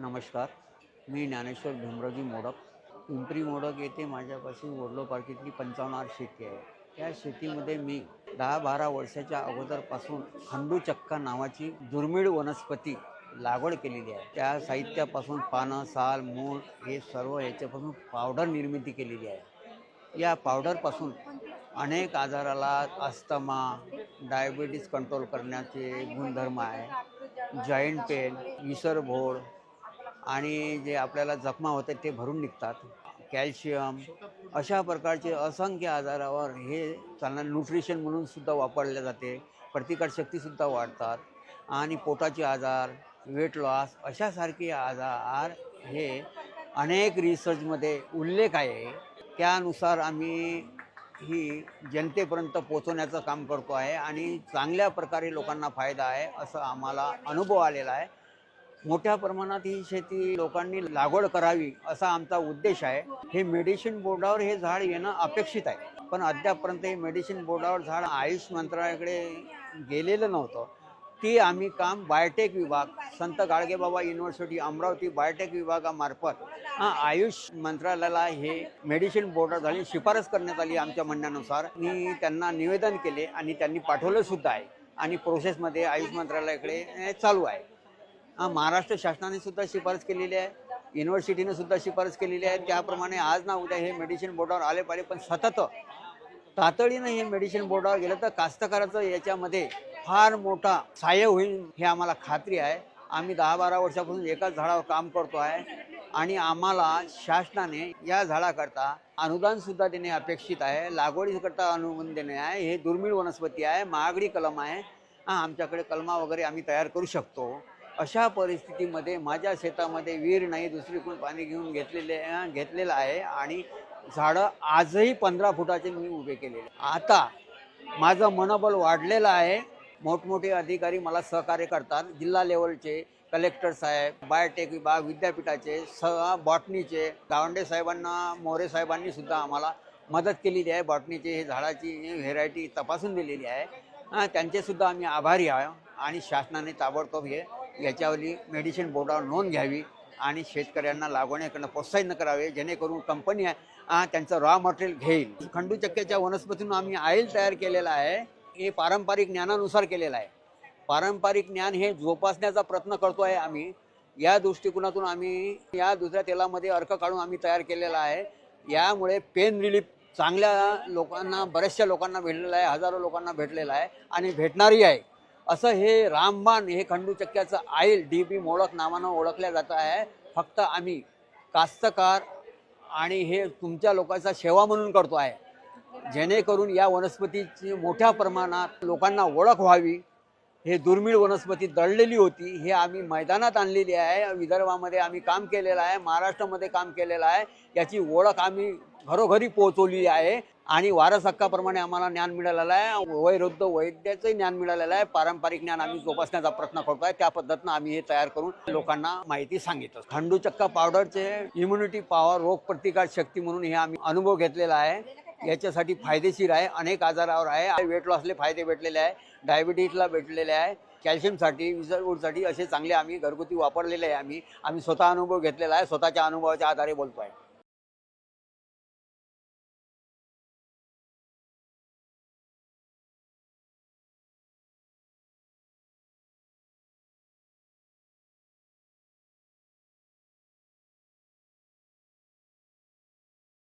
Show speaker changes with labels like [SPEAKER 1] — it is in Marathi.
[SPEAKER 1] नमस्कार. मी ज्ञानेश्वर भीमराजी मोडक. पिंपरी मोडक येथे माझ्यापाशी वडलो इथली पंचावन्न शेती आहे. त्या शेतीमध्ये मी दहा बारा वर्षाच्या अगोदरपासून खंडूचक्का नावाची दुर्मिळ वनस्पती लागवड केलेली आहे. त्या साहित्यापासून पानं साल मूळ हे सर्व याच्यापासून पावडर निर्मिती केलेली आहे. या पावडरपासून अनेक आजाराला अस्थमा डायबिटीस कंट्रोल करण्याचे गुणधर्म आहे. जॉईंट पेन विसरभोळ आणि जे आपल्याला जखमा होते ते भरून निघतात. कॅल्शियम अशा प्रकारचे असंख्य आजारावर हे त्यांना न्यूट्रिशन म्हणून सुद्धा वापरले जाते. प्रतिकारशक्तीसुद्धा वाढतात. आणि पोटाचे आजार वेट लॉस अशासारखे आजार हे अनेक रिसर्चमध्ये उल्लेख आहे. त्यानुसार आम्ही ही जनतेपर्यंत पोचवण्याचं काम करतो आहे आणि चांगल्या प्रकारे लोकांना फायदा आहे असं आम्हाला अनुभव आलेला आहे. मोठ्या प्रमाणात ही शेती लोकांनी लागवड करावी असा आमचा उद्देश आहे. हे मेडिसिन बोर्डावर हे झाड येणं अपेक्षित आहे. पण अद्यापर्यंत हे मेडिसिन बोर्डावर झाड आयुष मंत्रालयाकडे गेलेलं नव्हतं. ती आम्ही काम बायोटेक विभाग संत गाडगेबाबा युनिव्हर्सिटी अमरावती बायोटेक विभागामार्फत हा, आयुष मंत्रालयाला हे मेडिसिन बोर्डावर झाली शिफारस करण्यात आली आमच्या म्हणण्यानुसार. मी त्यांना निवेदन केले आणि त्यांनी पाठवलं सुद्धा आहे. आणि प्रोसेसमध्ये आयुष मंत्रालयाकडे चालू आहे. महाराष्ट्र शासनाने सुद्धा शिफारस केलेली आहे. युनिव्हर्सिटीने सुद्धा शिफारस केलेली आहे. त्याप्रमाणे आज ना उद्या हे मेडिसिन बोर्डावर आले पाहिजे. पण सतत तातडीनं हे मेडिसिन बोर्डावर गेलं तर कास्तकाराचं याच्यामध्ये फार मोठा सहाय्य होईल हे आम्हाला खात्री आहे. आम्ही दहा बारा वर्षापासून एकाच झाडावर काम करतो आहे. आणि आम्हाला शासनाने या झाडाकरता अनुदान सुद्धा देणे अपेक्षित आहे. लागवडीकरता अनुदान देणे आहे. हे दुर्मिळ वनस्पती आहे. महागडी कलम आहे. हा आमच्याकडे कलमा वगैरे आम्ही तयार करू शकतो. अशा परिस्थितीमध्ये माझ्या शेतामध्ये विहीर नाही दुसरीकडून पाणी घेऊन घेतलेले घेतलेलं आहे आणि झाडं आजही पंधरा फुटाचे मी उभे केलेले आता माझं मनोबल वाढलेलं आहे. मोठमोठे अधिकारी मला सहकार्य करतात. जिल्हा लेवलचे कलेक्टर साहेब बायोटेक विभाग विद्यापीठाचे स बॉटनीचे गावंडे साहेबांना मोरे साहेबांनी सुद्धा आम्हाला मदत केलेली आहे. बॉटनीचे हे झाडाची व्हेरायटी तपासून दिलेली आहे. त्यांचेसुद्धा आम्ही आभारी आहोत आणि शासनाने ताबडतोब हे याच्यावरली मेडिसिन बोर्डावर नोंद घ्यावी आणि शेतकऱ्यांना लागवण्याकडनं प्रोत्साहित करावे जेणेकरून कंपनी आहे त्यांचं रॉ मटेरियल घेईल. खंडूचक्क्याच्या वनस्पतीनं आम्ही ऑइल तयार केलेलं आहे. हे पारंपरिक ज्ञानानुसार केलेलं आहे. पारंपरिक ज्ञान हे जोपासण्याचा प्रयत्न करतो आहे आम्ही. या दृष्टिकोनातून आम्ही या दुसऱ्या तेलामध्ये अर्क काढून आम्ही तयार केलेला आहे. यामुळे पेन रिलीफ चांगल्या लोकांना बऱ्याचशा लोकांना भेटलेला आहे हजारो लोकांना भेटलेला आहे आणि भेटणारही आहे. असं हे रामबाण हे खंडूचक्क्याचं आईल डी बी मोडक नावानं ओळखल्या जात आहे. फक्त आम्ही कास्तकार आणि हे तुमच्या लोकांचा सेवा म्हणून करतो आहे. जेणेकरून या वनस्पतीची मोठ्या प्रमाणात लोकांना ओळख व्हावी. हे दुर्मिळ वनस्पती दळलेली होती. हे आम्ही मैदानात आणलेली आहे. विदर्भामध्ये आम्ही काम केलेलं आहे. महाराष्ट्रामध्ये काम केलेलं आहे. याची ओळख आम्ही घरोघरी पोहोचवली आहे. आणि वारस हक्काप्रमाणे आम्हाला ज्ञान मिळालेलं आहे. वैरुद्ध वैद्याचंही ज्ञान मिळालेलं आहे. पारंपरिक ज्ञान आम्ही जोपासण्याचा प्रयत्न करतो आहे त्या पद्धतीनं आम्ही हे तयार करून लोकांना माहिती सांगितलं. खंडूचक्का पावडरचे इम्युनिटी पॉवर रोग प्रतिकार शक्ती म्हणून हे आम्ही अनुभव घेतलेला आहे. याच्यासाठी फायदेशीर आहे. अनेक आजारावर आहे. वेट लॉसले फायदे भेटलेले आहे. डायबिटीजला भेटलेले आहे. कॅल्शियमसाठी विसरगुडसाठी असे चांगले आम्ही घरगुती वापरलेले आहे आम्ही. आम्ही स्वतः अनुभव घेतलेला आहे. स्वतःच्या अनुभवाच्या आधारे बोलतो आहे